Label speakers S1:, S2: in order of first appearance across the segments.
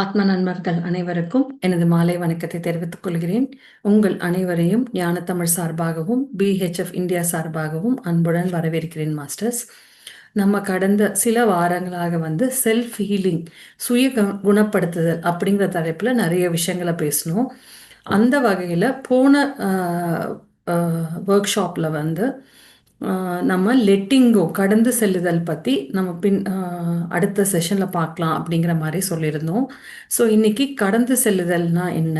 S1: ஆத்ம நண்பர்கள் அனைவருக்கும் எனது மாலை வணக்கத்தை தெரிவித்துக் கொள்கிறேன். உங்கள் அனைவரையும் ஞானத்தமிழ் சார்பாகவும் பிஹெச்எஃப் இந்தியா சார்பாகவும் அன்புடன் வரவேற்கிறேன் மாஸ்டர்ஸ். நம்ம கடந்த சில வாரங்களாக வந்து செல்ஃப் ஹீலிங் சுய குணப்படுத்துதல் அப்படிங்கிற தலைப்பில் நிறைய விஷயங்களை பேசணும் அந்த வகையில் போன ஒர்க் ஷாப்பில் வந்து நம்ம லெட்டிங்கோ கடந்து செல்லுதல் பற்றி நம்ம பின் அடுத்த செஷனில் பார்க்கலாம் அப்படிங்கிற மாதிரி சொல்லியிருந்தோம். ஸோ இன்றைக்கி கடந்து செல்லுதல்னா என்ன?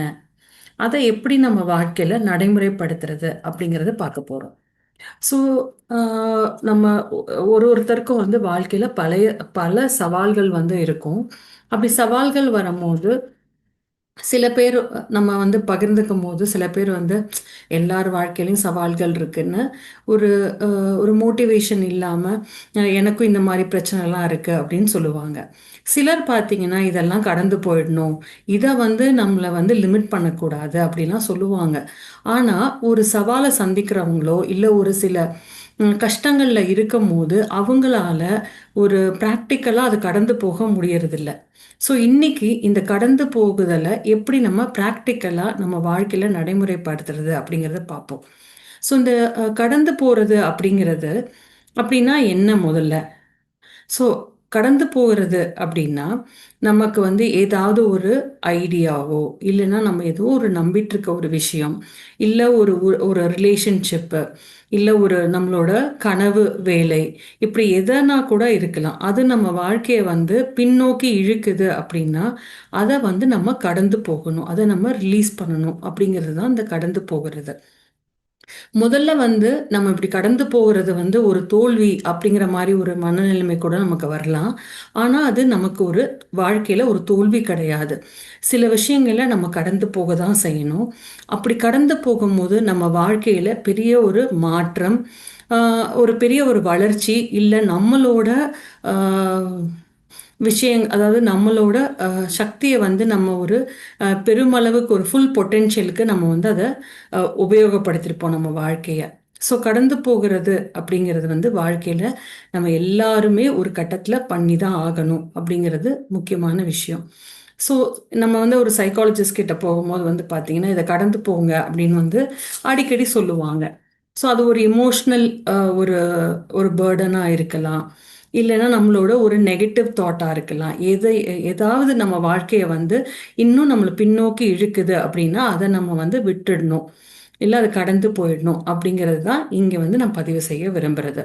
S1: அதை எப்படி நம்ம வாழ்க்கையில் நடைமுறைப்படுத்துறது அப்படிங்கிறத பார்க்க போகிறோம் ஸோ நம்ம ஒரு ஒருத்தருக்கும் வந்து வாழ்க்கையில் பழைய பல சவால்கள் வந்து இருக்கும். அப்படி சவால்கள் வரும்போது சில பேர் நம்ம வந்து பகிர்ந்துக்கும் போது சில பேர் வந்து எல்லார் வாழ்க்கையிலையும் சவால்கள் இருக்குன்னு ஒரு ஒரு மோட்டிவேஷன் இல்லாமல் எனக்கும் இந்த மாதிரி பிரச்சனைலாம் இருக்குது அப்படின்னு சொல்லுவாங்க. சிலர் பார்த்தீங்கன்னா இதெல்லாம் கடந்து போயிடணும். இதை வந்து நம்மளை வந்து லிமிட் பண்ணக்கூடாது அப்படிலாம் சொல்லுவாங்க. ஆனால் ஒரு சவாலை சந்திக்கிறவங்களோ இல்லை ஒரு சில கஷ்டங்களில் இருக்கும் போது அவங்களால ஒரு ப்ராக்டிக்கலாக அது கடந்து போக முடியறதில்ல. ஸோ இன்னைக்கு இந்த கடந்து போகுதலை எப்படி நம்ம ப்ராக்டிக்கலாக நம்ம வாழ்க்கையில் நடைமுறைப்படுத்துறது அப்படிங்கிறத பார்ப்போம். ஸோ இந்த கடந்து போகிறது அப்படிங்கிறது அப்படின்னா என்ன முதல்ல? ஸோ கடந்து போகிறது அப்படின்னா நமக்கு வந்து ஏதாவது ஒரு ஐடியாவோ இல்லைன்னா நம்ம ஏதோ ஒரு நம்பிட்டு இருக்க ஒரு விஷயம் இல்லை ஒரு ஒரு ரிலேஷன்ஷிப்பு இல்லை ஒரு நம்மளோட கனவு வேலை இப்படி எதனா கூட இருக்கலாம். அது நம்ம வாழ்க்கையை வந்து பின்னோக்கி இழுக்குது அப்படின்னா அதை வந்து நம்ம கடந்து போகணும். அதை நம்ம ரிலீஸ் பண்ணணும் அப்படிங்கிறது தான் இந்த கடந்து போகிறது. முதல்ல வந்து நம்ம இப்படி கடந்து போகிறது வந்து ஒரு தோல்வி அப்படிங்கிற மாதிரி ஒரு மனநிலைமை கூட நமக்கு வரலாம். ஆனால் அது நமக்கு ஒரு வாழ்க்கையில் ஒரு தோல்வி கிடையாது. சில விஷயங்களை நம்ம கடந்து போக தான் செய்யணும். அப்படி கடந்து போகும்போது நம்ம வாழ்க்கையில் பெரிய ஒரு மாற்றம் ஒரு பெரிய ஒரு வளர்ச்சி இல்லை நம்மளோட விஷயங் அதாவது நம்மளோட சக்தியை வந்து நம்ம ஒரு பெருமளவுக்கு ஒரு ஃபுல் பொட்டென்ஷியலுக்கு நம்ம வந்து அதை உபயோகப்படுத்திருப்போம் நம்ம வாழ்க்கையை. ஸோ கடந்து போகிறது அப்படிங்கிறது வந்து வாழ்க்கையில் நம்ம எல்லாருமே ஒரு கட்டத்தில் பண்ணி தான் ஆகணும் அப்படிங்கிறது முக்கியமான விஷயம். ஸோ நம்ம வந்து ஒரு சைக்காலஜிஸ்ட் கிட்ட போகும்போது வந்து பார்த்தீங்கன்னா இதை கடந்து போங்க அப்படின்னு வந்து அடிக்கடி சொல்லுவாங்க. ஸோ அது ஒரு இமோஷ்னல் ஒரு ஒரு பேர்டனாக இருக்கலாம். இல்லைன்னா நம்மளோட ஒரு நெகட்டிவ் தாட்டாக இருக்கலாம். எதை ஏதாவது நம்ம வாழ்க்கையை வந்து இன்னும் நம்மளை பின்னோக்கி இழுக்குது அப்படின்னா அதை நம்ம வந்து விட்டுடணும். இல்லை அதை கடந்து போயிடணும் அப்படிங்கிறது தான் இங்கே வந்து நான் பதிவு செய்ய விரும்புகிறது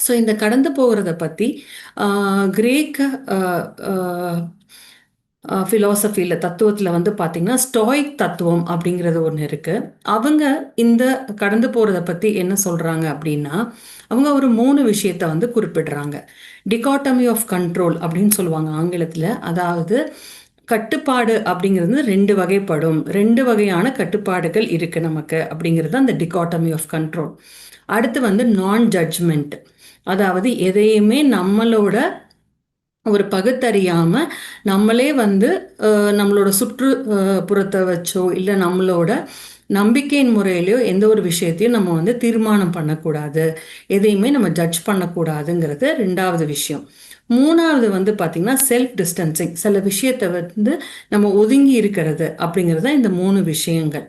S1: ஸோ இந்த கடந்து போகிறத பற்றி கிரேக்க ஃபிலாசபியில் தத்துவத்தில் வந்து பார்த்திங்கன்னா ஸ்டாய்க் தத்துவம் அப்படிங்கிறது ஒன்று இருக்குது அவங்க இந்த கடந்து போகிறத பற்றி என்ன சொல்கிறாங்க அப்படின்னா அவங்க ஒரு மூணு விஷயத்தை வந்து குறிப்பிடுறாங்க. டிகாட்டமி ஆஃப் கண்ட்ரோல் அப்படின்னு சொல்லுவாங்க ஆங்கிலத்தில். அதாவது கட்டுப்பாடு அப்படிங்கிறது ரெண்டு வகைப்படும். ரெண்டு வகையான கட்டுப்பாடுகள் இருக்குது நமக்கு அப்படிங்கிறது அந்த டிகாட்டமி ஆஃப் கண்ட்ரோல் அடுத்து வந்து நான் ஜட்ஜ்மெண்ட் அதாவது எதையுமே நம்மளோட ஒரு பகுத்தறியாமல் நம்மளே வந்து நம்மளோட சுற்றுப்புறத்தை வச்சோ இல்லை நம்மளோட நம்பிக்கையின் முறையிலையோ எந்த ஒரு விஷயத்தையும் நம்ம வந்து தீர்மானம் பண்ணக்கூடாது. எதையுமே நம்ம ஜட்ஜ் பண்ணக்கூடாதுங்கிறது ரெண்டாவது விஷயம். மூணாவது வந்து பார்த்திங்கன்னா செல்ஃப் டிஸ்டன்சிங் சில விஷயத்தை வந்து நம்ம ஒதுங்கி இருக்கிறது அப்படிங்கிறது தான் இந்த மூணு விஷயங்கள்.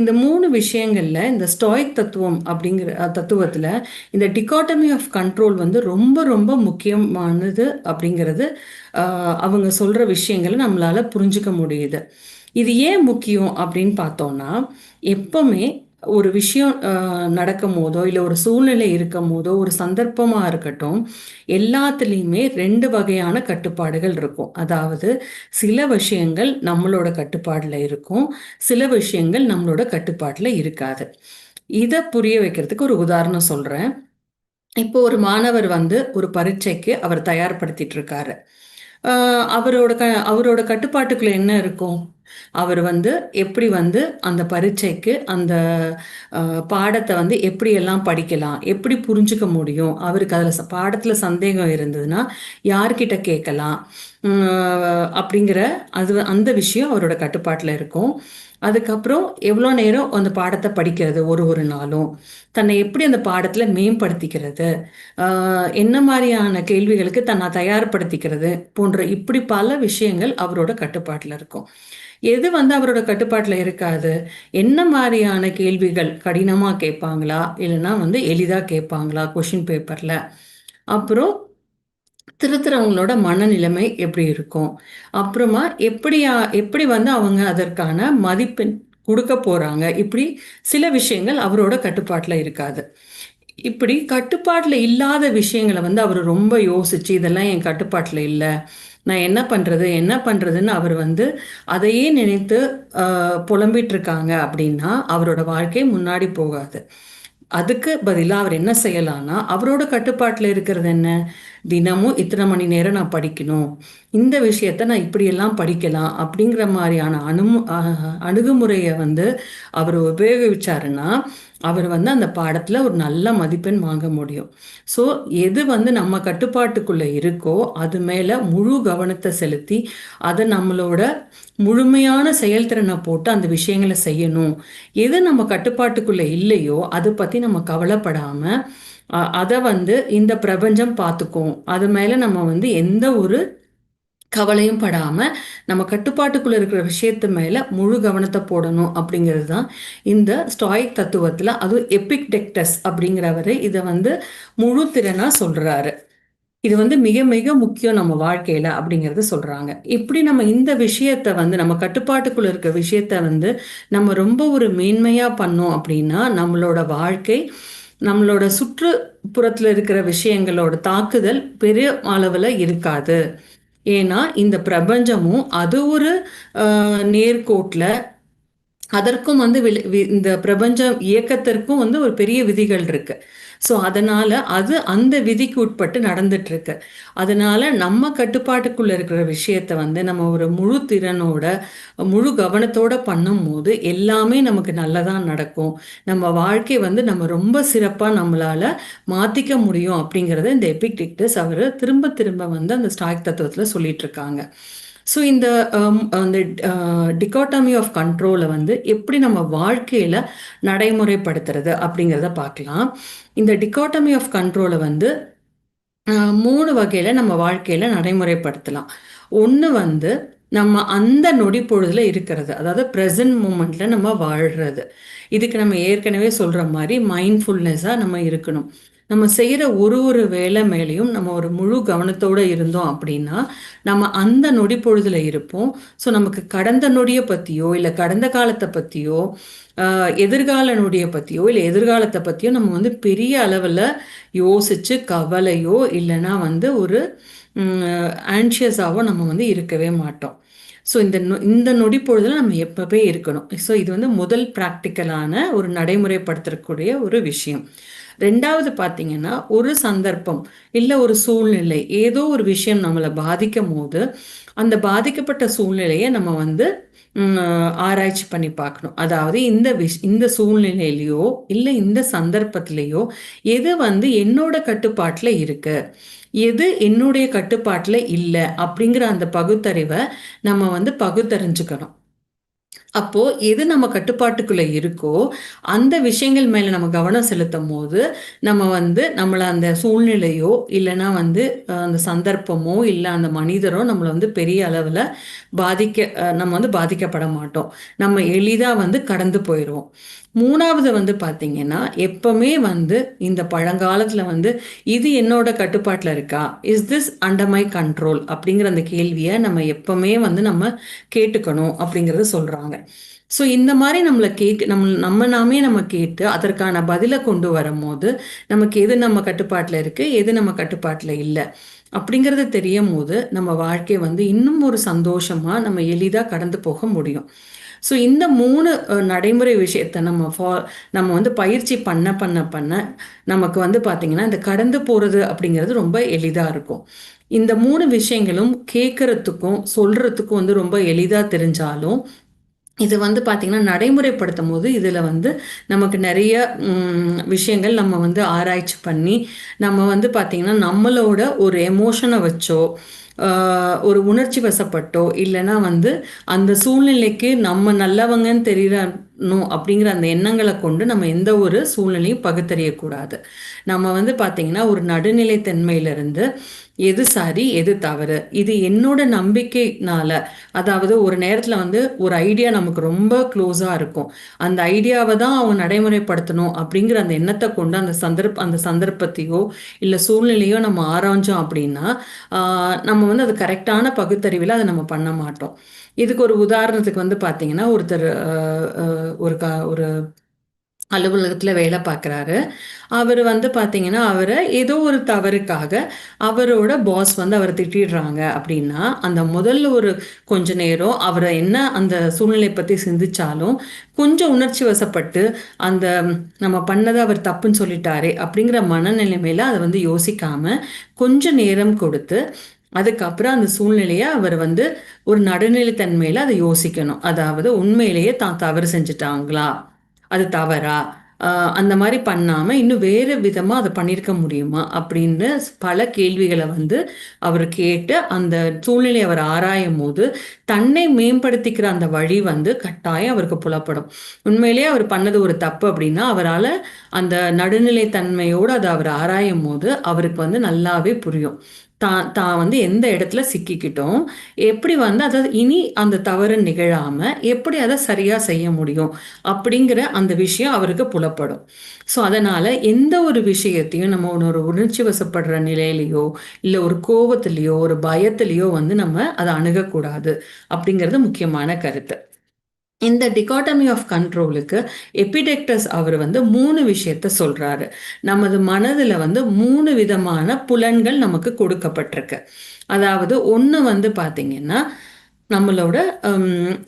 S1: இந்த மூணு விஷயங்களில் இந்த ஸ்டாய்க் தத்துவம் அப்படிங்கிற தத்துவத்தில் இந்த டிகாட்டமி ஆஃப் கண்ட்ரோல் வந்து ரொம்ப ரொம்ப முக்கியமானது அப்படிங்கிறது அவங்க சொல்கிற விஷயங்களை நம்மளால் புரிஞ்சுக்க முடியுது. இது ஏன் முக்கியம் அப்படின்னு பார்த்தோம்னா எப்பவுமே ஒரு விஷயம் நடக்கும் போதோ இல்லை ஒரு சூழ்நிலை இருக்கும் போதோ ஒரு சந்தர்ப்பமாக இருக்கட்டும் எல்லாத்துலேயுமே ரெண்டு வகையான கட்டுப்பாடுகள் இருக்கும். அதாவது சில விஷயங்கள் நம்மளோட கட்டுப்பாடில் இருக்கும் சில விஷயங்கள் நம்மளோட கட்டுப்பாட்டில் இருக்காது. இதை புரிய வைக்கிறதுக்கு ஒரு உதாரணம் சொல்கிறேன் இப்போ ஒரு மாணவர் வந்து ஒரு பரீட்சைக்கு அவர் தயார்படுத்திட்டு இருக்காரு. அவரோட க அவரோட கட்டுப்பாட்டுக்குள்ள என்ன இருக்கும்? அவர் வந்து எப்படி வந்து அந்த பரீட்சைக்கு அந்த பாடத்தை வந்து எப்படியெல்லாம் படிக்கலாம் எப்படி புரிஞ்சுக்க முடியும் அவருக்கு அதில் பாடத்தில் சந்தேகம் இருந்ததுன்னா யார்கிட்ட கேட்கலாம் அப்படிங்கிற அது அந்த விஷயம் அவரோட கட்டுப்பாட்டில் இருக்கும். அதுக்கப்புறம் எவ்வளோ நேரம் அந்த பாடத்தை படிக்கிறது? ஒரு ஒரு நாளும். தன்னை எப்படி அந்த பாடத்தில் மேம்படுத்திக்கிறது? என்ன மாதிரியான கேள்விகளுக்கு தன்னை தயார்படுத்திக்கிறது? போன்ற இப்படி பல விஷயங்கள் அவரோட கட்டுப்பாட்டில் இருக்கும். எது வந்து அவரோட கட்டுப்பாட்டில் இருக்காது? என்ன மாதிரியான கேள்விகள் கடினமாக கேட்பாங்களா? இல்லைன்னா வந்து எளிதாக கேட்பாங்களா? கொஷின் பேப்பரில் அப்புறம் திருத்துறவங்களோட மனநிலைமை எப்படி இருக்கும்? அப்புறமா எப்படியா எப்படி வந்து அவங்க அதற்கான மதிப்பெண் கொடுக்க போகிறாங்க இப்படி சில விஷயங்கள் அவரோட கட்டுப்பாட்டில் இருக்காது. இப்படி கட்டுப்பாட்டில் இல்லாத விஷயங்களை வந்து அவர் ரொம்ப யோசிச்சு இதெல்லாம் என் கட்டுப்பாட்டில் இல்லை. நான் என்ன பண்ணுறது என்ன பண்ணுறதுன்னு அவர் வந்து அதையே நினைத்து புலம்பிகிட்ருக்காங்க புலம்பிட்டு இருக்காங்க அப்படின்னா அவரோட வாழ்க்கை முன்னாடி போகாது. அதுக்கு பதிலாக அவர் என்ன செய்யலான்னா அவரோட கட்டுப்பாட்டில் இருக்கிறது என்ன? தினமும் இத்தனை மணி நேரம் நான் படிக்கணும். இந்த விஷயத்த நான் இப்படியெல்லாம் படிக்கலாம் அப்படிங்கிற மாதிரியான அணுமு அஹ், அணுகுமுறையை வந்து அவர் உபயோகிச்சாருன்னா அவர் வந்து அந்த பாடத்தில் ஒரு நல்ல மதிப்பெண் வாங்க முடியும். ஸோ எது வந்து நம்ம கட்டுப்பாட்டுக்குள்ளே இருக்கோ அது மேலே முழு கவனத்தை செலுத்தி அதை நம்மளோட முழுமையான செயல்திறனை போட்டு அந்த விஷயங்களை செய்யணும். எது நம்ம கட்டுப்பாட்டுக்குள்ளே இல்லையோ அதை பற்றி நம்ம கவலைப்படாமல் அதை வந்து இந்த பிரபஞ்சம் பார்த்துக்கும் அது மேலே நம்ம வந்து எந்த ஒரு கவலையும் படாமல் நம்ம கட்டுப்பாட்டுக்குள்ளே இருக்கிற விஷயத்து மேலே முழு கவனத்தை போடணும் அப்படிங்கிறது தான் இந்த ஸ்டாயிக் தத்துவத்தில். அதுவும் எபிக்டெக்டஸ் அப்படிங்கிறவர் இதை வந்து முழு திறனாக சொல்கிறாரு இது வந்து மிக மிக முக்கியம் நம்ம வாழ்க்கையில அப்படிங்கிறது சொல்றாங்க. இப்படி நம்ம இந்த விஷயத்த வந்து நம்ம கட்டுப்பாட்டுக்குள்ள இருக்க விஷயத்த வந்து நம்ம ரொம்ப ஒரு மேன்மையா பண்ணோம் அப்படின்னா நம்மளோட வாழ்க்கை நம்மளோட சுற்றுப்புறத்தில் இருக்கிற விஷயங்களோட தாக்குதல் பெரிய அளவில் இருக்காது. ஏன்னா இந்த பிரபஞ்சமும் அது ஒரு நேர்கோட்டில் அதற்கும் வந்து வி- இந்த பிரபஞ்சம் இயக்கத்திற்கும் வந்து ஒரு பெரிய விதிகள் இருக்குது ஸோ அதனால் அது அந்த விதிக்கு உட்பட்டு நடந்துட்டுருக்கு. அதனால் நம்ம கட்டுப்பாட்டுக்குள்ளே இருக்கிற விஷயத்த வந்து நம்ம ஒரு முழு திறனோட முழு கவனத்தோட பண்ணும்போது எல்லாமே நமக்கு நல்லதான் நடக்கும். நம்ம வாழ்க்கை வந்து நம்ம ரொம்ப சிறப்பாக நம்மளால் மாத்திக்க முடியும் அப்படிங்கிறத இந்த எபிக்டிக்டஸ் அவர் திரும்ப திரும்ப வந்து அந்த ஸ்டாக் தத்துவத்தில் சொல்லிட்டு இருக்காங்க ஸோ இந்த அந்த டிகாட்டமி ஆஃப் கண்ட்ரோலை வந்து எப்படி நம்ம வாழ்க்கையில் நடைமுறைப்படுத்துறது அப்படிங்கிறத பார்க்கலாம். இந்த டிகாட்டமி ஆஃப் கண்ட்ரோலை வந்து மூணு வகையில் நம்ம வாழ்க்கையில் நடைமுறைப்படுத்தலாம். ஒன்று வந்து நம்ம அந்த நொடி பொழுதுல இருக்கிறது அதாவது ப்ரெசன்ட் மூமெண்ட்ல நம்ம வாழ்றது. இதுக்கு நம்ம ஏற்கனவே சொல்ற மாதிரி மைண்ட்ஃபுல்னஸாக நம்ம இருக்கணும். நம்ம செய்கிற ஒரு ஒரு வேலை மேலேயும் நம்ம ஒரு முழு கவனத்தோடு இருந்தோம் அப்படின்னா நம்ம அந்த நொடி பொழுதுல இருப்போம். ஸோ நமக்கு கடந்த நொடியை பற்றியோ இல்லை கடந்த காலத்தை பற்றியோ எதிர்கால நொடியை பற்றியோ இல்லை எதிர்காலத்தை பற்றியோ நம்ம வந்து பெரிய அளவில் யோசித்து கவலையோ இல்லைன்னா வந்து ஒரு ஆன்ஷியஸாவோ நம்ம வந்து இருக்கவே மாட்டோம். ஸோ இந்த நொ- இந்த நொடி பொழுதில் நம்ம எப்பவே இருக்கணும். ஸோ இது வந்து முதல் ப்ராக்டிக்கலான ஒரு நடைமுறைப்படுத்தக்கூடிய ஒரு விஷயம். ரெண்டாவது பார்த்தீங்கன்னா ஒரு சந்தர்ப்பம் இல்லை ஒரு சூழ்நிலை ஏதோ ஒரு விஷயம் நம்மளை பாதிக்கும் போது அந்த பாதிக்கப்பட்ட சூழ்நிலையை நம்ம வந்து ஆராய்ச்சி பண்ணி பார்க்கணும். அதாவது இந்த விஷ் இந்த சூழ்நிலையிலையோ இல்லை இந்த சந்தர்ப்பத்திலேயோ எது வந்து என்னோட கட்டுப்பாட்டில் இருக்கு? எது என்னுடைய கட்டுப்பாட்டில் இல்லை? அப்படிங்கிற அந்த பகுத்தறிவை நம்ம வந்து பகுத்தறிஞ்சுக்கணும். அப்போ எது நம்ம கட்டுப்பாட்டுக்குள்ள இருக்கோ அந்த விஷயங்கள் மேல நம்ம கவனம் செலுத்தும் போது நம்ம வந்து நம்மளை அந்த சூழ்நிலையோ இல்லைன்னா வந்து அந்த சந்தர்ப்பமோ இல்லை அந்த மனிதரோ நம்மளை வந்து பெரிய அளவில் பாதிக்க நம்ம வந்து பாதிக்கப்பட மாட்டோம். நம்ம எளிதாக வந்து கடந்து போயிடுவோம் மூணாவது வந்து பார்த்தீங்கன்னா எப்பவுமே வந்து இந்த பழங்காலத்தில் வந்து இது என்னோட கட்டுப்பாட்டில் இருக்கா? Is this under my control அப்படிங்கிற அந்த கேள்வியை நம்ம எப்பவுமே வந்து நம்ம கேட்டுக்கணும் அப்படிங்கிறத சொல்கிறாங்க ஸோ இந்த மாதிரி நம்மளை கேட்க நம்ம நம்ம நாமே நம்ம கேட்டு அதற்கான பதிலை கொண்டு வரும்போது நமக்கு எது நம்ம கட்டுப்பாட்டில் இருக்குது எது நம்ம கட்டுப்பாட்டில் இல்லை? அப்படிங்கிறது தெரியும் போது நம்ம வாழ்க்கை வந்து இன்னும் ஒரு சந்தோஷமாக நம்ம எளிதாக கடந்து போக முடியும். ஸோ இந்த மூணு நடைமுறை விஷயத்தை நம்ம ஃபா நம்ம வந்து பயிற்சி பண்ண பண்ண பண்ண நமக்கு வந்து பார்த்திங்கன்னா இந்த கடந்து போகிறது அப்படிங்கிறது ரொம்ப எளிதாக இருக்கும். இந்த மூணு விஷயங்களும் கேட்குறதுக்கும் சொல்கிறதுக்கும் வந்து ரொம்ப எளிதாக தெரிஞ்சாலும் இது வந்து பார்த்திங்கன்னா நடைமுறைப்படுத்தும் போது இதில் வந்து நமக்கு நிறைய விஷயங்கள் நம்ம வந்து ஆராய்ச்சி பண்ணி நம்ம வந்து பார்த்திங்கன்னா நம்மளோட ஒரு எமோஷனை வச்சோ ஒரு உணர்ச்சி வசப்பட்டோ இல்லைன்னா வந்து அந்த சூழ்நிலைக்கு நம்ம நல்லவங்கன்னு தெரியணும் அப்படிங்கிற அந்த எண்ணங்களை கொண்டு நம்ம எந்த ஒரு சூழ்நிலையும் பகுத்தறியக்கூடாது. நம்ம வந்து பார்த்திங்கன்னா ஒரு நடுநிலைத்தன்மையிலிருந்து எது சரி எது தவறு. இது என்னோட நம்பிக்கைனால அதாவது ஒரு நேரத்தில் வந்து ஒரு ஐடியா நமக்கு ரொம்ப க்ளோஸாக இருக்கும். அந்த ஐடியாவை தான் அவங்க நடைமுறைப்படுத்தணும் அப்படிங்கிற அந்த எண்ணத்தை கொண்டு அந்த சந்தர்ப்ப அந்த சந்தர்ப்பத்தையோ இல்லை சூழ்நிலையோ நம்ம ஆராய்ஞ்சோம் அப்படின்னா நம்ம நம்ம வந்து அது கரெக்டான பகுத்தறிவில் அதை நம்ம பண்ண மாட்டோம். இதுக்கு ஒரு உதாரணத்துக்கு வந்து பார்த்தீங்கன்னா ஒருத்தர் ஒரு க ஒரு அலுவலகத்தில் வேலை பார்க்குறாரு அவர் வந்து பார்த்தீங்கன்னா அவரை ஏதோ ஒரு தவறுக்காக அவரோட பாஸ் வந்து அவரை திட்டிடுறாங்க அப்படின்னா அந்த முதல்ல ஒரு கொஞ்ச நேரம் அவரை என்ன அந்த சூழ்நிலை பற்றி சிந்திச்சாலும் கொஞ்சம் உணர்ச்சி வசப்பட்டு அந்த நம்ம பண்ணதை அவர் தப்புன்னு சொல்லிட்டாரே அப்படிங்கிற மனநிலைமையில் அதை வந்து யோசிக்காமல் கொஞ்சம் நேரம் கொடுத்து அதுக்கப்புறம் அந்த சூழ்நிலையை அவர் வந்து ஒரு நடுநிலைத்தன்மையில் அதை யோசிக்கணும். அதாவது உண்மையிலேயே தான் தவறு செஞ்சுட்டாங்களா? அது தவறா? அந்த மாதிரி பண்ணாமல் இன்னும் வேறு விதமாக அதை பண்ணியிருக்க முடியுமா? அப்படின்னு பல கேள்விகளை வந்து அவர் கேட்டு அந்த சூழ்நிலை அவர் ஆராயும் போது தன்னை மேம்படுத்திக்கிற அந்த வழி வந்து கட்டாயம் அவருக்கு புலப்படும். உண்மையிலேயே அவர் பண்ணது ஒரு தப்பு அப்படின்னா அவரால் அந்த நடுநிலைத்தன்மையோடு அதை அவர் ஆராயும் போது அவருக்கு வந்து நல்லாவே புரியும். தான் தான் வந்து எந்த இடத்துல சிக்கிக்கிட்டோம் எப்படி வந்து அதை இனி அந்த தவறு நிகழாமல் எப்படி அதை சரியாக செய்ய முடியும் அப்படிங்கிற அந்த விஷயம் அவருக்கு புலப்படும். ஸோ அதனால் எந்த ஒரு விஷயத்தையும் நம்ம ஒரு உணர்ச்சி வசப்படுற நிலையிலையோ இல்லை ஒரு கோபத்துலேயோ ஒரு பயத்துலேயோ வந்து நம்ம அதை அணுகக்கூடாது அப்படிங்கிறது முக்கியமான கருத்து. இந்த டிகாட்டமி ஆஃப் கண்ட்ரோலுக்கு எபிடெக்டஸ் அவர் வந்து மூணு விஷயத்த சொல்றாரு. நமது மனதில் வந்து மூணு விதமான புலன்கள் நமக்கு கொடுக்கப்பட்டிருக்கு. அதாவது ஒன்று வந்து பார்த்தீங்கன்னா நம்மளோட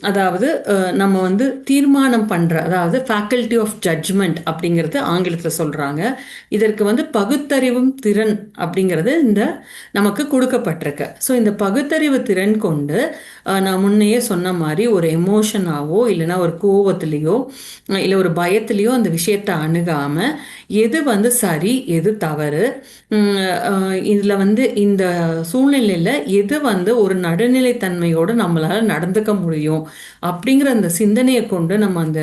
S1: அதாவது நம்ம வந்து தீர்மானம் பண்ணுற அதாவது ஃபேக்கல்டி ஆஃப் ஜட்ஜ்மெண்ட் அப்படிங்கிறது ஆங்கிலத்தில் சொல்கிறாங்க இதற்கு வந்து பகுத்தறிவும் திறன் அப்படிங்கிறது இந்த நமக்கு கொடுக்கப்பட்டிருக்கு. ஸோ இந்த பகுத்தறிவு திறன் கொண்டு நான் முன்னையே சொன்ன மாதிரி ஒரு எமோஷனாவோ இல்லைன்னா ஒரு கோவத்துலேயோ இல்லை ஒரு பயத்துலேயோ அந்த விஷயத்தை அணுகாமல் எது வந்து சரி எது தவறு இதில் வந்து இந்த சூழ்நிலையில் எது வந்து ஒரு நடுநிலைத்தன்மையோடு நம்ம நம்மளால் நடந்துக்க முடியும் அப்படிங்கிற அந்த சிந்தனையை கொண்டு நம்ம அந்த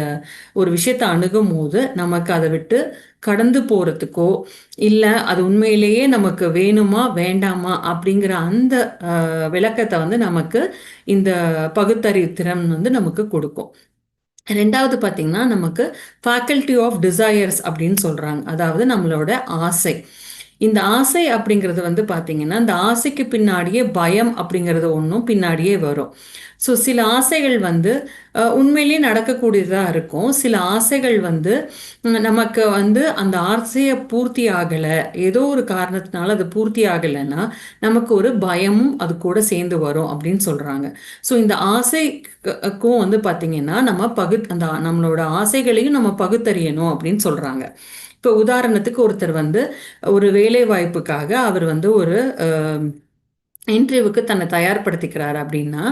S1: ஒரு விஷயத்தை அணுகும் போது நமக்கு அதை விட்டு கடந்து போகிறதுக்கோ இல்லை அது உண்மையிலேயே நமக்கு வேணுமா வேண்டாமா அப்படிங்கிற அந்த விளக்கத்தை வந்து நமக்கு இந்த பகுத்தறிவு திறன் வந்து நமக்கு கொடுக்கும். ரெண்டாவது பார்த்திங்கன்னா நமக்கு ஃபேக்கல்ட்டி ஆஃப் டிசையர்ஸ் அப்படின்னு சொல்கிறாங்க அதாவது நம்மளோட ஆசை. இந்த ஆசை அப்படிங்கிறது வந்து பார்த்திங்கன்னா இந்த ஆசைக்கு பின்னாடியே பயம் அப்படிங்கிறது ஒன்றும் பின்னாடியே வரும். ஸோ சில ஆசைகள் வந்து உண்மையிலேயே நடக்கக்கூடியதாக இருக்கும். சில ஆசைகள் வந்து நமக்கு வந்து அந்த ஆசையை பூர்த்தி ஆகலை. ஏதோ ஒரு காரணத்தினால அது பூர்த்தி ஆகலைன்னா நமக்கு ஒரு பயமும் அது கூட சேர்ந்து வரும் அப்படின்னு சொல்கிறாங்க ஸோ இந்த ஆசைக்கும் வந்து பார்த்திங்கன்னா நம்ம பகு அந்த நம்மளோட ஆசைகளையும் நம்ம பகுத்தறியணும் அப்படின்னு சொல்கிறாங்க இப்போ உதாரணத்துக்கு ஒருத்தர் வந்து ஒரு வேலை வாய்ப்புக்காக அவர் வந்து ஒரு இன்டர்வியூவுக்கு தன்னை தயார்படுத்திக்கிறார் அப்படின்னா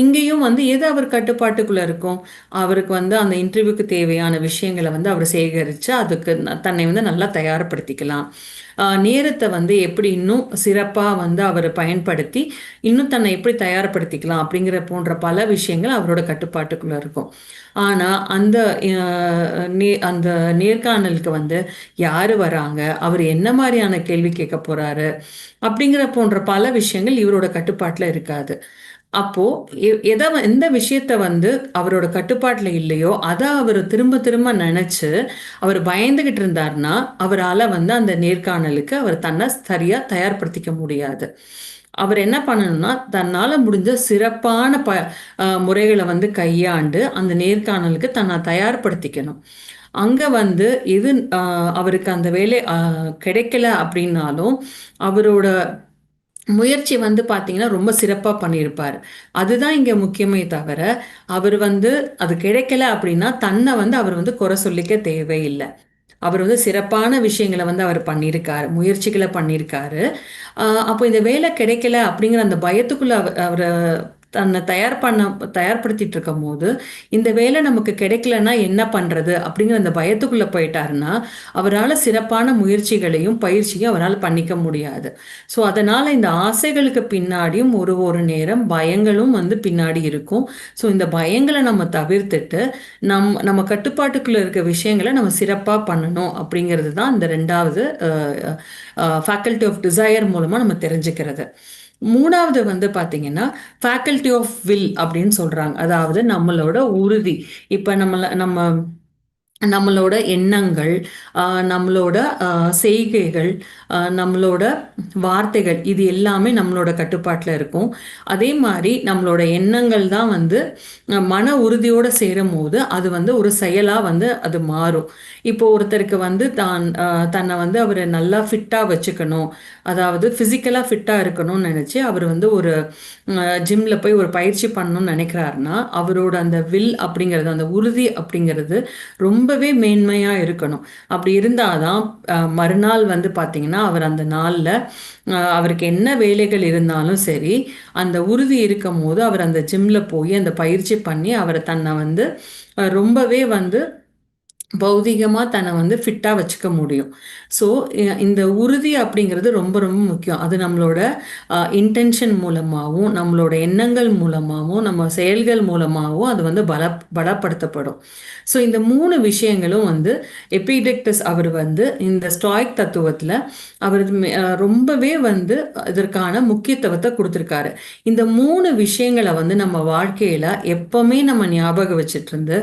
S1: இங்கேயும் வந்து எது அவர் கட்டுப்பாட்டுக்குள்ளே இருக்கும் அவருக்கு வந்து அந்த இன்டர்வியூக்கு தேவையான விஷயங்களை வந்து அவர் சேகரித்து அதுக்கு தன்னை வந்து நல்லா தயார்படுத்திக்கலாம். நேரத்தை வந்து எப்படி இன்னும் சிறப்பாக வந்து அவர் பயன்படுத்தி இன்னும் தன்னை எப்படி தயார்படுத்திக்கலாம் அப்படிங்கிற போன்ற பல விஷயங்கள் அவரோட கட்டுப்பாட்டுக்குள்ளே இருக்கும். ஆனால் அந்த நே அந்த நேர்காணலுக்கு வந்து யார் வராங்க அவர் என்ன மாதிரியான கேள்வி கேட்க போகிறாரு அப்படிங்கிற போன்ற பல விஷயங்கள் இவரோட கட்டுப்பாட்டில் இருக்காது. அப்போ எதை எந்த விஷயத்த வந்து அவரோட கட்டுப்பாட்டில் இல்லையோ அதை அவர் திரும்ப திரும்ப நினச்சி அவர் பயந்துகிட்டு இருந்தார்னா அவரால் வந்து அந்த நேர்காணலுக்கு அவர் தன்னை சரியாக தயார்படுத்திக்க முடியாது. அவர் என்ன பண்ணணும்னா தன்னால் முடிஞ்ச சிறப்பான ப முறைகளை வந்து கையாண்டு அந்த நேர்காணலுக்கு தன்னை தயார்படுத்திக்கணும். அங்கே வந்து எது அவருக்கு அந்த வேலை கிடைக்கல அப்படின்னாலும் அவரோட முயற்சி வந்து பார்த்தீங்கன்னா ரொம்ப சிறப்பாக பண்ணியிருப்பார். அதுதான் இங்கே முக்கியமே தவிர அவர் வந்து அது கிடைக்கல அப்படின்னா தன்னை வந்து அவர் வந்து குறை சொல்லிக்க தேவையில்லை. அவர் வந்து சிறப்பான விஷயங்களை வந்து அவர் பண்ணியிருக்காரு முயற்சிகளை பண்ணியிருக்காரு. அப்போ இந்த வேலை கிடைக்கல அப்படிங்கிற அந்த பயத்துக்குள்ள அவர் அவரை தன்னை தயார் பண்ண தயார்படுத்திட்டு இருக்கும் போது இந்த வேலை நமக்கு கிடைக்கலன்னா என்ன பண்றது? அப்படிங்கிற அந்த பயத்துக்குள்ள போயிட்டாருன்னா அவரால் சிறப்பான முயற்சிகளையும் பயிற்சியும் அவரால் பண்ணிக்க முடியாது. ஸோ அதனால இந்த ஆசைகளுக்கு பின்னாடியும் ஒரு ஒரு நேரம் பயங்களும் வந்து பின்னாடி இருக்கும். ஸோ இந்த பயங்களை நம்ம தவிர்த்துட்டு நம் நம்ம கட்டுப்பாட்டுக்குள்ள இருக்க விஷயங்களை நம்ம சிறப்பாக பண்ணணும் அப்படிங்கிறது தான் இந்த ரெண்டாவது ஃபேக்கல்ட்டி ஆஃப் டிசையர் மூலமாக நம்ம தெரிஞ்சுக்கிறது. மூணாவது வந்து பார்த்தீங்கன்னா ஃபேக்கல்ட்டி ஆஃப் வில் அப்படின்னு சொல்கிறாங்க அதாவது நம்மளோட உறுதி. இப்போ நம்மளை நம்ம நம்மளோட எண்ணங்கள் நம்மளோட செய்கைகள் நம்மளோட வார்த்தைகள் இது எல்லாமே நம்மளோட கட்டுப்பாட்டில் இருக்கும். அதே மாதிரி நம்மளோட எண்ணங்கள் தான் வந்து மன உறுதியோடு சேரும் போது அது வந்து ஒரு செயலாக வந்து அது மாறும். இப்போ ஒருத்தருக்கு வந்து தான் தன்னை வந்து அவர் நல்லா ஃபிட்டாக வச்சுக்கணும். அதாவது ஃபிசிக்கலாக ஃபிட்டாக இருக்கணும்னு நினச்சி அவர் வந்து ஒரு ஜிம்மில் போய் ஒரு பயிற்சி பண்ணணும்னு நினைக்கிறாருன்னா அவரோட அந்த வில் அப்படிங்கிறது அந்த உறுதி அப்படிங்கிறது ரொம்ப ரொம்பவே மேன்மையாக இருக்கணும். அப்படி இருந்தால் தான் மறுநாள் வந்து பார்த்திங்கன்னா அவர் அந்த நாளில் அவருக்கு என்ன வேலைகள் இருந்தாலும் சரி அந்த உறுதி இருக்கும் போது அவர் அந்த ஜிம்மில் போய் அந்த பயிற்சி பண்ணி அவரை தன்னை வந்து ரொம்பவே வந்து பௌதிகமாக தன்னை வந்து ஃபிட்டாக வச்சுக்க முடியும். ஸோ இந்த உறுதி அப்படிங்கிறது ரொம்ப ரொம்ப முக்கியம். அது நம்மளோட இன்டென்ஷன் மூலமாகவும் நம்மளோட எண்ணங்கள் மூலமாகவும் நம்ம செயல்கள் மூலமாகவும் அது வந்து பல பலப்படுத்தப்படும். ஸோ இந்த மூணு விஷயங்களும் வந்து எபிடெக்டஸ் அவர் வந்து இந்த ஸ்டாய்க் தத்துவத்தில் அவர் ரொம்பவே வந்து இதற்கான முக்கியத்துவத்தை கொடுத்துருக்காரு. இந்த மூணு விஷயங்களை வந்து நம்ம வாழ்க்கையில் எப்பவுமே நம்ம ஞாபகம் வச்சுட்டு இருந்து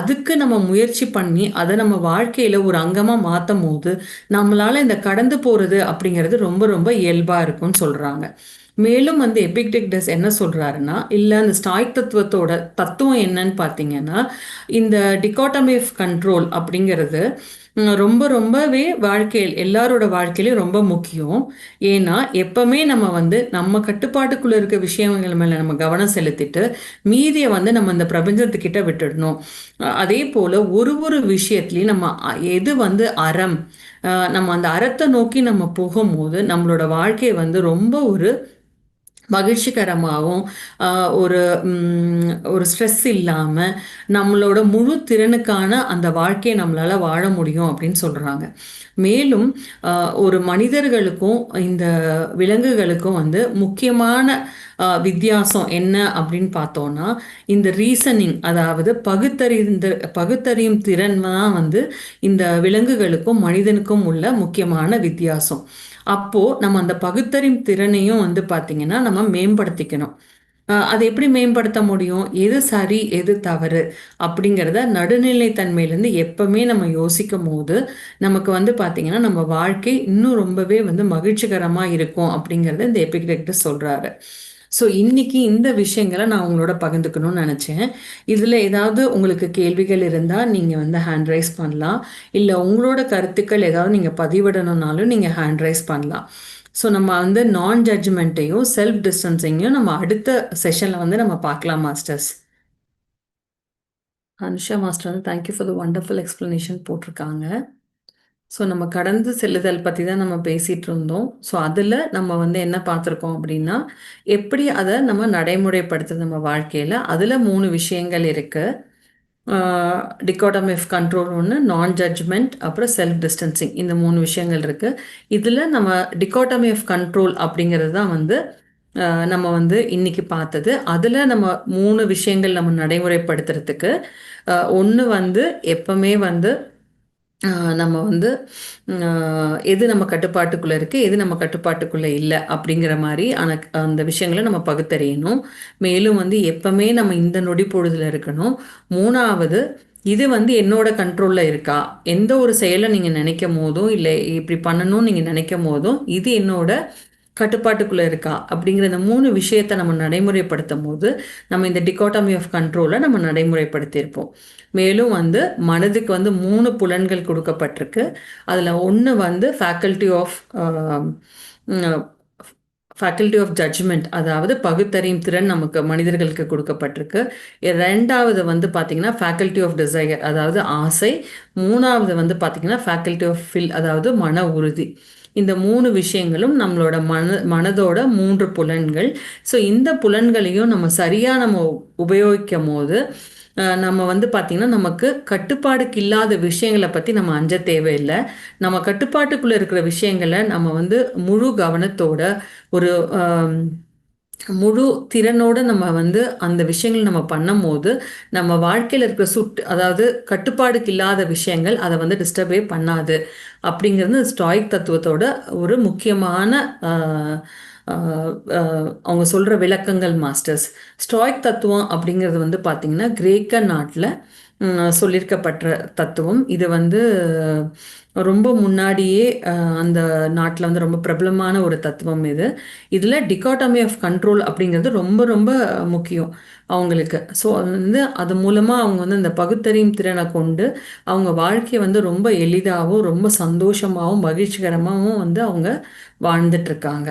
S1: அதுக்கு நம்ம முயற்சி பண்ணி அதை நம்ம வாழ்க்கையில் ஒரு அங்கமாக மாற்றும் போது நம்மளால் இந்த கடந்து போகிறது அப்படிங்கிறது ரொம்ப ரொம்ப இயல்பாக இருக்கும்னு சொல்கிறாங்க மேலும் வந்து எபிக்டெக்டஸ் என்ன சொல்கிறாருன்னா இல்லை அந்த ஸ்டாய் தத்துவத்தோட தத்துவம் என்னன்னு பார்த்தீங்கன்னா இந்த டிகாட்டமிஃப் கண்ட்ரோல் அப்படிங்கிறது ரொம்ப ரொம்பவே வாழ்க்கையில் எல்லாரோட வாழ்க்கையிலையும் ரொம்ப முக்கியம். ஏன்னா எப்பவுமே நம்ம வந்து நம்ம கட்டுப்பாட்டுக்குள்ள இருக்க விஷயங்கள் மேலே நம்ம கவனம் செலுத்திட்டு மீதியை வந்து நம்ம இந்த பிரபஞ்சத்துக்கிட்ட விட்டுடணும். அதே போல் ஒரு ஒரு விஷயத்துலையும் நம்ம எது வந்து அறம் நம்ம அந்த அறத்தை நோக்கி நம்ம போகும்போது நம்மளோட வாழ்க்கையை வந்து ரொம்ப ஒரு மகிழ்ச்சிகரமாகவும் ஒரு ஒரு ஸ்ட்ரெஸ் இல்லாமல் நம்மளோட முழு திறனுக்கான அந்த வாழ்க்கையை நம்மளால் வாழ முடியும் அப்படின்னு சொல்கிறாங்க மேலும் ஒரு மனிதர்களுக்கும் இந்த விலங்குகளுக்கும் வந்து முக்கியமான வித்தியாசம் என்ன அப்படின்னு பார்த்தோன்னா இந்த ரீசனிங் அதாவது பகுத்தறிந்த பகுத்தறியும் திறன் தான் வந்து இந்த விலங்குகளுக்கும் மனிதனுக்கும் உள்ள முக்கியமான வித்தியாசம். அப்போது நம்ம அந்த பகுத்தறியும் திறனையும் வந்து பார்த்திங்கன்னா நம்ம மேம்படுத்திக்கணும். அதை எப்படி மேம்படுத்த முடியும்? எது சரி எது தவறு? அப்படிங்கிறத நடுநிலைத்தன்மையிலேருந்து எப்பவுமே நம்ம யோசிக்கும் போது நமக்கு வந்து பார்த்திங்கன்னா நம்ம வாழ்க்கை இன்னும் ரொம்பவே வந்து மகிழ்ச்சிகரமாக இருக்கும் அப்படிங்கிறத இந்த எபிக்டெக்டர் சொல்கிறாரு ஸோ இன்னைக்கு இந்த விஷயங்களை நான் உங்களோட பகிர்ந்துக்கணும்னு நினச்சேன். இதில் ஏதாவது உங்களுக்கு கேள்விகள் இருந்தால் நீங்கள் வந்து ஹேண்ட் ரைஸ் பண்ணலாம். இல்லை உங்களோட கருத்துக்கள் ஏதாவது நீங்கள் பதிவிடணும்னாலும் நீங்கள் ஹேண்ட் ரைஸ் பண்ணலாம். ஸோ நம்ம வந்து நான் ஜட்ஜ்மெண்ட்டையும் செல்ஃப் டிஸ்டன்சிங்கையும் நம்ம அடுத்த செஷனில் வந்து நம்ம பார்க்கலாம் மாஸ்டர்ஸ் அனுஷா மாஸ்டர் வந்து thank you for the wonderful explanation போட்டிருக்காங்க. ஸோ நம்ம கடந்து செல்லுதல் பற்றி தான் நம்ம பேசிகிட்டு இருந்தோம். ஸோ அதில் நம்ம வந்து என்ன பார்த்துருக்கோம் அப்படின்னா எப்படி அதை நம்ம நடைமுறைப்படுத்துது நம்ம வாழ்க்கையில்? அதில் மூணு விஷயங்கள் இருக்குது டிகோடமிஃப் கண்ட்ரோல் ஒன்று நான் ஜட்ஜ்மெண்ட் அப்புறம் செல்ஃப் டிஸ்டன்சிங் இந்த மூணு விஷயங்கள் இருக்குது இதில் நம்ம டிகோட்டமிஃப் கண்ட்ரோல் அப்படிங்கிறது தான் வந்து நம்ம வந்து இன்னைக்கு பார்த்தது. அதில் நம்ம மூணு விஷயங்கள் நம்ம நடைமுறைப்படுத்துறதுக்கு ஒன்று வந்து எப்பவுமே வந்து நம்ம வந்து எது நம்ம கட்டுப்பாட்டுக்குள்ளே இருக்குது எது நம்ம கட்டுப்பாட்டுக்குள்ளே இல்லை அப்படிங்கிற மாதிரி ஆன அந்த விஷயங்களை நம்ம பகுத்தறியணும். மேலும் வந்து எப்பவுமே நம்ம இந்த நொடி பொழுதில் இருக்கணும். மூணாவது இது வந்து என்னோட கண்ட்ரோலில் இருக்கா? எந்த ஒரு செயலை நீங்கள் நினைக்கும் போதும் இல்லை இப்படி பண்ணணும்னு நீங்கள் நினைக்கும் போதும் இது என்னோட கட்டுப்பாட்டுக்குள்ளே இருக்கா? அப்படிங்கிற இந்த மூணு விஷயத்தை நம்ம நடைமுறைப்படுத்தும் போது நம்ம இந்த டிகாட்டமி ஆஃப் கண்ட்ரோலை நம்ம நடைமுறைப்படுத்தியிருப்போம். மேலும் வந்து மனதுக்கு வந்து மூணு புலன்கள் கொடுக்கப்பட்டிருக்கு. அதில் ஒன்று வந்து faculty of faculty of judgment அதாவது பகுத்தறியும் திறன் நமக்கு மனிதர்களுக்கு கொடுக்கப்பட்டிருக்கு. ரெண்டாவது வந்து பார்த்திங்கன்னா ஃபேக்கல்ட்டி ஆஃப் டிசையர் அதாவது ஆசை. மூணாவது வந்து பார்த்திங்கன்னா ஃபேக்கல்ட்டி ஆஃப் ஃபில் அதாவது மன உறுதி. இந்த மூணு விஷயங்களும் நம்மளோட மன மனதோட மூன்று புலன்கள். ஸோ இந்த புலன்களையும் நம்ம சரியாக நம்ம உபயோகிக்கும் போது நம்ம வந்து பார்த்திங்கன்னா நமக்கு கட்டுப்பாடுக்கு இல்லாத விஷயங்களை பற்றி நம்ம அஞ்ச தேவையில்லை. நம்ம கட்டுப்பாட்டுக்குள்ளே இருக்கிற விஷயங்களை நம்ம வந்து முழு கவனத்தோட ஒரு முழு திறனோடு நம்ம வந்து அந்த விஷயங்கள் நம்ம பண்ணும் போது நம்ம வாழ்க்கையில் இருக்கிற சுட் அதாவது கட்டுப்பாடுக்கு இல்லாத விஷயங்கள் அதை வந்து டிஸ்டர்பே பண்ணாது. அப்படிங்கிறது ஸ்டாயிக் தத்துவத்தோட ஒரு முக்கியமான அவங்க சொல்கிற விளக்கங்கள் மாஸ்டர்ஸ் ஸ்டாயிக் தத்துவம் அப்படிங்கிறது வந்து பார்த்திங்கன்னா கிரேக்க நாட்டில் சொல்லியிருக்கப்பட்ட தத்துவம். இது வந்து ரொம்ப முன்னாடியே அந்த நாட்டில் வந்து ரொம்ப பிரபலமான ஒரு தத்துவம் இது. இதில் டிகாட்டமி ஆஃப் கண்ட்ரோல் அப்படிங்கிறது ரொம்ப ரொம்ப முக்கியம் அவங்களுக்கு. ஸோ அது வந்து அது மூலமாக அவங்க வந்து இந்த பகுத்தறியும் திறனை கொண்டு அவங்க வாழ்க்கையை வந்து ரொம்ப எளிதாகவும் ரொம்ப சந்தோஷமாகவும் மகிழ்ச்சிகரமாகவும் வந்து அவங்க வாழ்ந்துட்டுருக்காங்க